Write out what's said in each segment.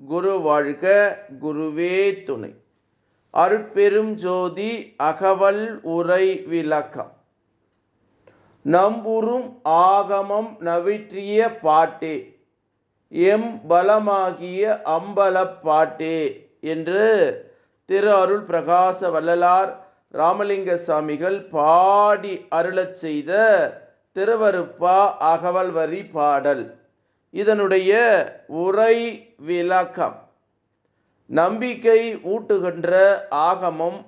குரு வாழ்க குருவே துணை. அருட்பெரும் ஜோதி அகவல் உரை விளக்கம். நம்புறும் ஆகமம் நவிற்றிய பாட்டே. எம் பலமாகிய அம்பலப் பாட்டே என்று திரு அருள் பிரகாச வள்ளலார் ராமலிங்க சாமிகள் பாடி அருளச் செய்த திருவருப்பா அகவல் வரி பாடல். இதனுடைய உரை விளக்கம். நம்பிக்கை ஊட்டுகின்ற ஆகமம்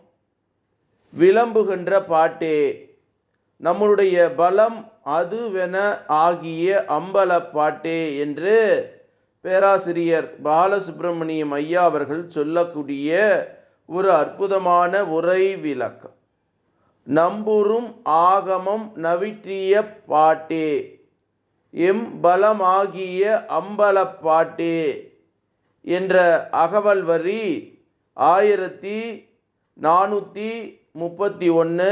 விளம்புகின்ற பாட்டே. நம்முடைய பலம் அதுவென ஆகிய அம்பல பாட்டே என்று பேராசிரியர் பாலசுப்பிரமணியம் ஐயா அவர்கள் சொல்லக்கூடிய ஒரு அற்புதமான உரை விளக்கம். நம்புறும் ஆகமம் நவிற்றிய பாட்டே. எம் பலமாகிய அம்பலப்பாட்டே என்ற அகவல் வரி ஆயிரத்தி நானூற்றி முப்பத்தி ஒன்று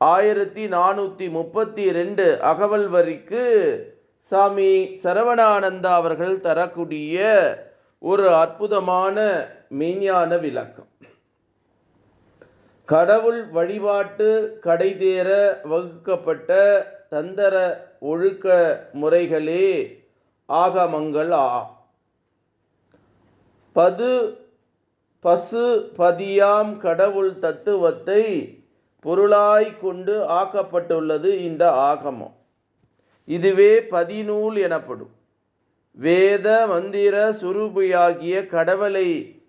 ஆயிரத்தி நானூற்றி முப்பத்தி ரெண்டு அகவல் வரிக்கு சாமி சரவணானந்தா அவர்கள் தரக்கூடிய ஒரு அற்புதமான மெய்ஞான விளக்கம். கடவுள் வழிபாட்டு கடைதேற வகுக்கப்பட்ட தந்தர ஒழுக்க முறைகளே ஆகமங்கள் ஆ. பது பசு பதியாம் கடவுள் தத்துவத்தை பொருளாய் கொண்டு ஆக்கப்பட்டுள்ளது இந்த ஆகமம். இதுவே பதிநூல் எனப்படும். வேத மந்திர சுரூபியாகிய கடவுளை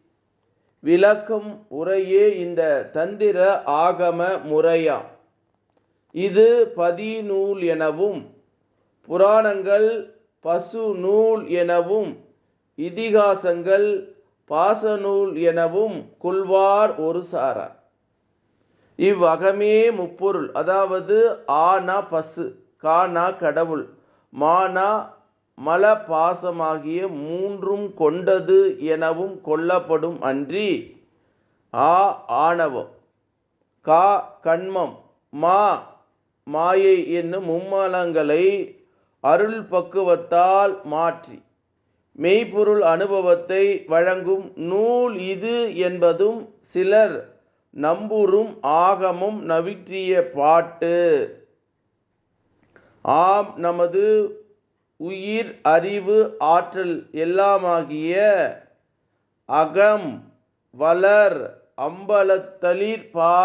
விளக்கும் உரையே இந்த தந்திர ஆகம முறையாம். இது பதிநூல் எனவும் புராணங்கள் பசு நூல் எனவும் இதிகாசங்கள் பாசநூல் எனவும் கொள்வார் ஒரு சாரார். இவ்வகமே முப்பொருள் அதாவது ஆனா பசு கானா கடவுள் மானா மல பாசமாகிய மூன்றும் கொண்டது எனவும் கொல்லப்படும் அன்றி ஆ ஆணவம் கா கண்மம் மா மாயை என்னும் மும்மலங்களை அருள் பக்குவத்தால் மாற்றி. மெய்ப்பொருள் அனுபவத்தை வழங்கும் நூல் இது என்பதும் சிலர் நம்பூரும் ஆகமும் நவிற்றிய பாட்டு. ஆம் நமது உயிர் அறிவு ஆற்றல் எல்லாமாகிய அகம் வளர் அம்பலத்தளிர் பா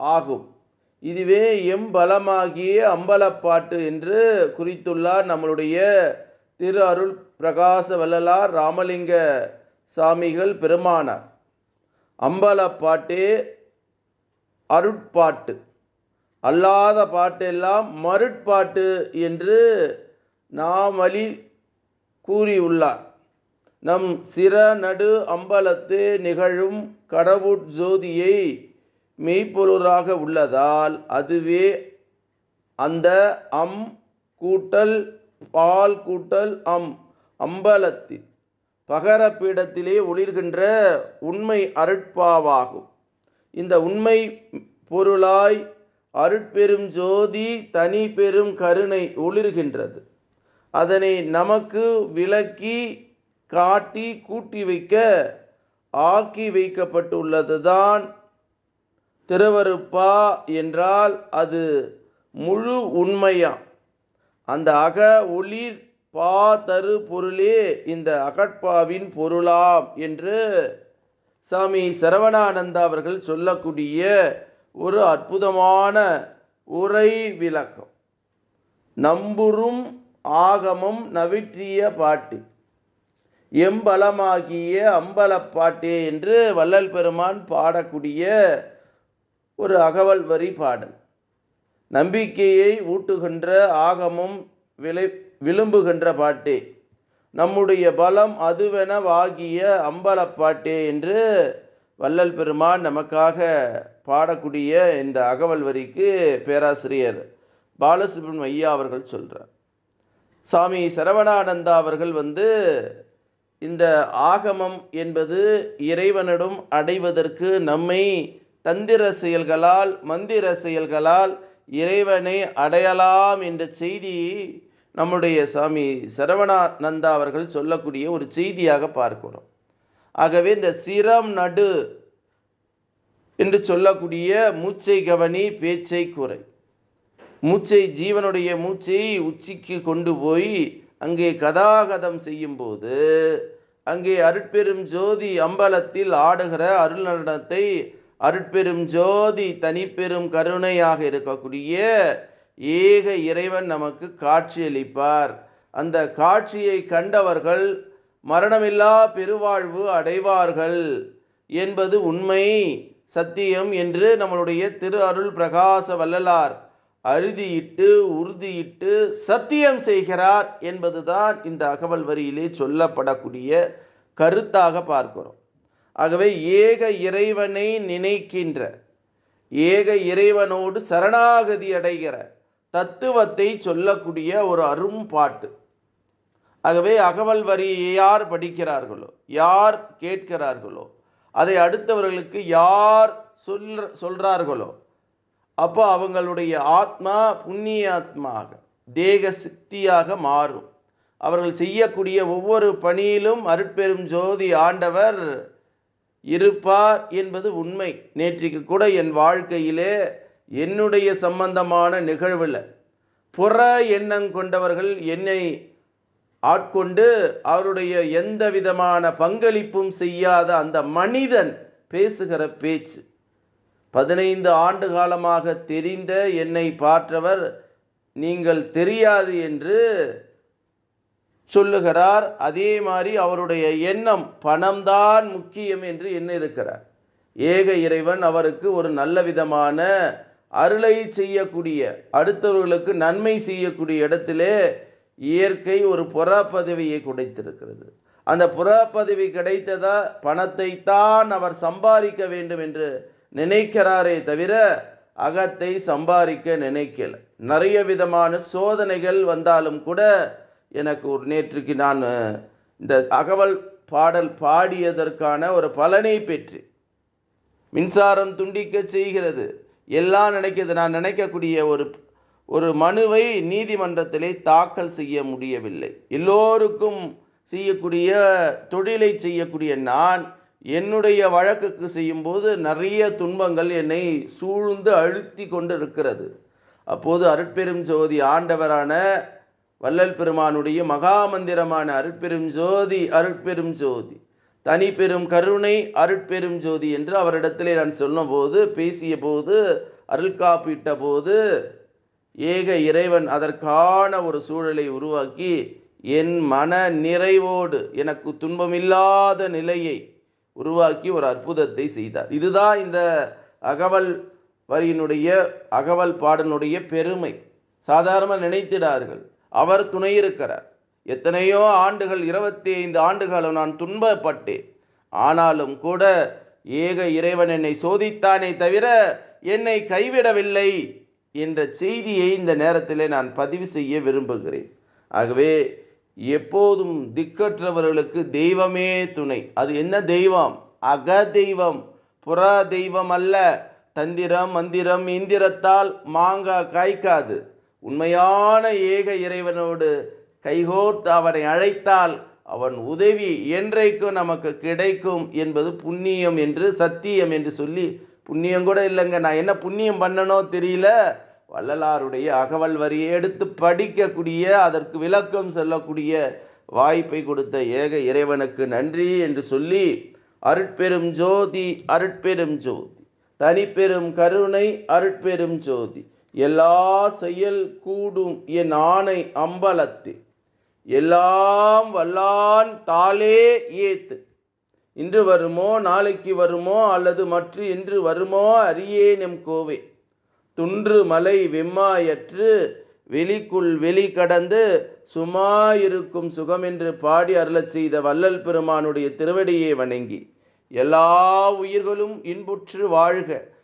ஆகும். இதுவே எம் பலமாகிய அம்பலப்பாட்டு என்று குறித்துள்ளார் நம்மளுடைய திரு அருள் பிரகாச வல்லலார் ராமலிங்க சாமிகள் பெருமானார். அம்பலப்பாட்டே அருட்பாட்டு. அல்லாத பாட்டெல்லாம் மருட்பாட்டு என்று நாமலி கூறியுள்ளார். நம் சிற நடு அம்பலத்து நிகழும் கடவுட் ஜோதியை மெய்ப்பொருளாக உள்ளதால் அதுவே அந்த அம் கூட்டல் பால் கூட்டல் அம் அம்பலத்தில் பகரப்பீடத்திலே ஒளிர்கின்ற உண்மை அருட்பாவாகும். இந்த உண்மை பொருளாய் அருட்பெரும் ஜோதி தனி பெரும் கருணை ஒளிர்கின்றது. அதனை நமக்கு விளக்கி காட்டி கூட்டி வைக்க ஆக்கி வைக்கப்பட்டுள்ளதுதான் திருவருப்பா என்றால் அது முழு உண்மையாம் அந்த அக ஒளிர் பா தரு பொருளே இந்த அகட்பாவின் பொருளாம் என்று சாமி சரவணானந்தா அவர்கள் சொல்லக்கூடிய ஒரு அற்புதமான உரை விளக்கம். நம்புறும் ஆகமம் நவிற்றிய பாட்டு. எம்பலமாகிய அம்பலப்பாட்டே என்று வள்ளல் பெருமான் பாடக்கூடிய ஒரு அகவல் வரி பாடல். நம்பிக்கையை ஊட்டுகின்ற ஆகமும் விளை விளும்புகின்ற பாட்டே. நம்முடைய பலம் அதுவெனவாகிய அம்பலப்பாட்டே என்று வள்ளல் பெருமான் நமக்காக பாடக்கூடிய இந்த அகவல் வரிக்கு பேராசிரியர் பாலசுப்ரமணியம் ஐயா அவர்கள் சொல்கிறார் சாமி சரவணானந்தா அவர்கள் வந்து இந்த ஆகமம் என்பது இறைவனிடம் அடைவதற்கு நம்மை தந்திர செயல்களால் மந்திர செயல்களால் இறைவனை அடையலாம் என்ற செய்தி நம்முடைய சாமி சரவணானந்தா அவர்கள் சொல்லக்கூடிய ஒரு செய்தியாக பார்க்கிறோம். ஆகவே இந்த சிரம் நடு என்று சொல்லக்கூடிய மூச்சை கவனி பேச்சை குறை. மூச்சை ஜீவனுடைய மூச்சை உச்சிக்கு கொண்டு போய் அங்கே கதாகதம் செய்யும்போது அங்கே அருட்பெரும் ஜோதி அம்பலத்தில் ஆடுகிற அருள் நடனத்தை அருட்பெரும் ஜோதி தனிப்பெரும் கருணையாக இருக்கக்கூடிய ஏக இறைவன் நமக்கு காட்சியளிப்பார் அந்த காட்சியை கண்டவர்கள் மரணமில்லா பெருவாழ்வு அடைவார்கள் என்பது உண்மை சத்தியம் என்று நம்மளுடைய திரு அருள் பிரகாச வள்ளலார் அறுதியிட்டு உறுதியிட்டு சத்தியம் செய்கிறார் என்பதுதான் இந்த அகவல் வரியிலே சொல்லப்படக்கூடிய கருத்தாக பார்க்கிறோம். ஆகவே ஏக இறைவனை நினைக்கின்ற ஏக இறைவனோடு சரணாகதி அடைகிற தத்துவத்தை சொல்லக்கூடிய ஒரு அரும்பாட்டு ஆகவே அகவல் வரியை யார் படிக்கிறார்களோ யார் கேட்கிறார்களோ அதை அடுத்தவர்களுக்கு யார் சொல் சொல்கிறார்களோ அப்போ அவங்களுடைய ஆத்மா புண்ணிய ஆத்மாக தேக சக்தியாக மாறும். அவர்கள் செய்யக்கூடிய ஒவ்வொரு பணியிலும் அருட்பெரும் ஜோதி ஆண்டவர் இருப்பார் என்பது உண்மை. நேற்றைக்கு கூட என் வாழ்க்கையிலே என்னுடைய சம்பந்தமான நிகழ்வில் புற எண்ணம் கொண்டவர்கள் என்னை ஆட்கொண்டு அவருடைய எந்த விதமான பங்களிப்பும் செய்யாத அந்த மனிதன் பேசுகிற பேச்சு. பதினைந்து ஆண்டு காலமாக தெரிந்த என்னை பார்த்தவர் நீங்கள் தெரியாது என்று சொல்லுகிறார் அதே மாதிரி அவருடைய எண்ணம் பணம்தான் முக்கியம் என்று எண்ண இருக்கிறார் ஏக இறைவன் அவருக்கு ஒரு நல்ல விதமான அருளை செய்யக்கூடிய அடுத்தவர்களுக்கு நன்மை செய்யக்கூடிய இடத்திலே இயற்கை ஒரு புற பதவியை கிடைத்திருக்கிறது. அந்த புற பதவி கிடைத்ததா பணத்தை தான் அவர் சம்பாதிக்க வேண்டும் என்று நினைக்கிறாரே தவிர அகத்தை சம்பாதிக்க நினைக்கல. நிறைய விதமான சோதனைகள் வந்தாலும் கூட எனக்கு ஒரு நேற்றுக்கு நான் இந்த அகவல் பாடல் பாடியதற்கான ஒரு பலனை பெற்று மின்சாரம் துண்டிக்க செய்கிறது. எல்லாம் நினைக்கிறது. நான் நினைக்கக்கூடிய ஒரு ஒரு மனுவை நீதிமன்றத்திலே தாக்கல் செய்ய முடியவில்லை. எல்லோருக்கும் செய்யக்கூடிய தொழிலை செய்யக்கூடிய நான் என்னுடைய வழக்குக்கு செய்யும்போது நிறைய துன்பங்கள் என்னை சூழ்ந்து அழுத்தி கொண்டு இருக்கிறது அப்போது அருட்பெரும் ஜோதி ஆண்டவரான வள்ளல் பெருமானுடைய மகாமந்திரமான அருட்பெரும் ஜோதி அருட்பெரும் ஜோதி. தனி பெரும் கருணை அருட்பெரும் ஜோதி என்று அவரிடத்திலே நான் சொன்னபோது பேசிய போது அருள் காப்பிட்ட போது ஏக இறைவன் அதற்கான ஒரு சூழலை உருவாக்கி என் மன நிறைவோடு எனக்கு துன்பமில்லாத நிலையை உருவாக்கி ஒரு அற்புதத்தை செய்தார். இதுதான் இந்த அகவல் வரியினுடைய அகவல் பாடனுடைய பெருமை. சாதாரணமாக நினைத்திடார்கள். அவர் துணை இருக்கிறார். எத்தனையோ ஆண்டுகள் இருபத்தி ஐந்து ஆண்டுகளும் நான் துன்பப்பட்டேன். ஆனாலும் கூட ஏக இறைவன் என்னை சோதித்தானே தவிர என்னை கைவிடவில்லை என்ற செய்தியை இந்த நேரத்தில் நான் பதிவு செய்ய விரும்புகிறேன். ஆகவே எப்போதும் திக்கற்றவர்களுக்கு தெய்வமே துணை. அது என்ன தெய்வம்? அக தெய்வம் புற தெய்வம் அல்ல. தந்திரம் மந்திரம் இந்திரத்தால் மாங்காய் காய்க்காது. உண்மையான ஏக இறைவனோடு கைகோர்த்து அவனை அழைத்தால் அவன் உதவி என்றைக்கும் நமக்கு கிடைக்கும் என்பது புண்ணியம் என்று சத்தியம் என்று சொல்லி புண்ணியம் கூட இல்லைங்க. நான் என்ன புண்ணியம் பண்ணனோ தெரியல. வள்ளலாருடைய அகவல் வரியை எடுத்து படிக்கக்கூடிய அதற்கு விளக்கம் சொல்லக்கூடிய வாய்ப்பை கொடுத்த ஏக இறைவனுக்கு நன்றி என்று சொல்லி அருட்பெரும் ஜோதி அருட்பெரும் ஜோதி. தனிப்பெரும் கருணை அருட்பெரும் ஜோதி. எல்லா செயல் கூடும் என் ஆணை அம்பலத்தில் எல்லாம் வல்லான் தாளே ஏத்து. இன்று வருமோ நாளைக்கு வருமோ அல்லது மற்ற இன்று வருமோ அறியேனெம் கோவே. துன்று மலை வெம்மாயற்று வெளிக்குள் வெளி கடந்து சும்மா இருக்கும் சுகம் என்று பாடி அருளச் செய்த வள்ளல் பெருமானுடைய திருவடியை வணங்கி. எல்லா உயிர்களும் இன்புற்று வாழ்க.